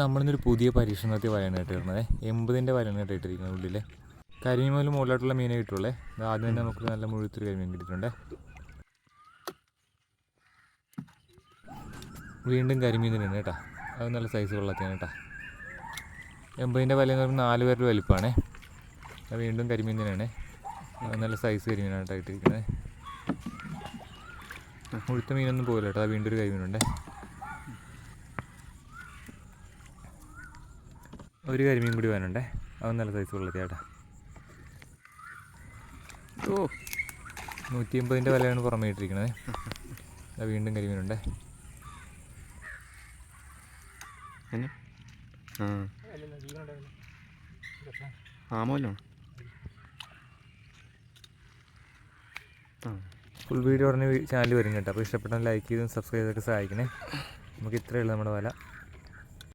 നമ്മളിന്നൊരു പുതിയ പരീക്ഷണത്തിൽ വലയാണ് ഇട്ടിരുന്നത് എൺപതിന്റെ വലയാണ് കേട്ടോ ഇട്ടിരിക്കുന്നത് ഉള്ളിൽ കരിമീൻ മുകളിലോട്ടുള്ള മീനെ കിട്ടുള്ളേ. ആദ്യം തന്നെ നമുക്ക് നല്ല മുഴുത്തൊരു കരിമീൻ കിട്ടിയിട്ടുണ്ട്. വീണ്ടും കരിമീൻ തന്നെയാണ് കേട്ടോ. അത് നല്ല സൈസ് വെള്ളത്തിനാണ് കേട്ടോ. എൺപതിന്റെ വല പറയുമ്പോൾ നാല് പേരുടെ വലിപ്പമാണേ വീണ്ടും കരിമീൻ തന്നെയാണ്. നല്ല സൈസ് കരിമീനാണ് കേട്ടോ ഇട്ടിരിക്കുന്നത് മുഴുത്ത മീനൊന്നും പോകില്ല കേട്ടോ. വീണ്ടും ഒരു കരിമീനുണ്ട്. ഒരു കരിമീൻ കൂടി വേനുണ്ടേ അത് നല്ല സൈസ് ഉള്ളത് ചേട്ടാ ഓ നൂറ്റി എൺപതിന്റെ വിലയാണ് പുറമേ ഇട്ടിരിക്കുന്നത് അത് വീണ്ടും കരിമീനുണ്ടേ. ആമോല്ലോ ഫുൾ വീഡിയോ ഉടനെ ചാനൽ വരും കേട്ടോ അപ്പോൾ ഇഷ്ടപ്പെട്ടാൽ ലൈക്ക് ചെയ്തും സബ്സ്ക്രൈബ് ചെയ്തൊക്കെ സഹായിക്കണേ. നമുക്ക് ഇത്രയേ ഉള്ളൂ നമ്മുടെ വില.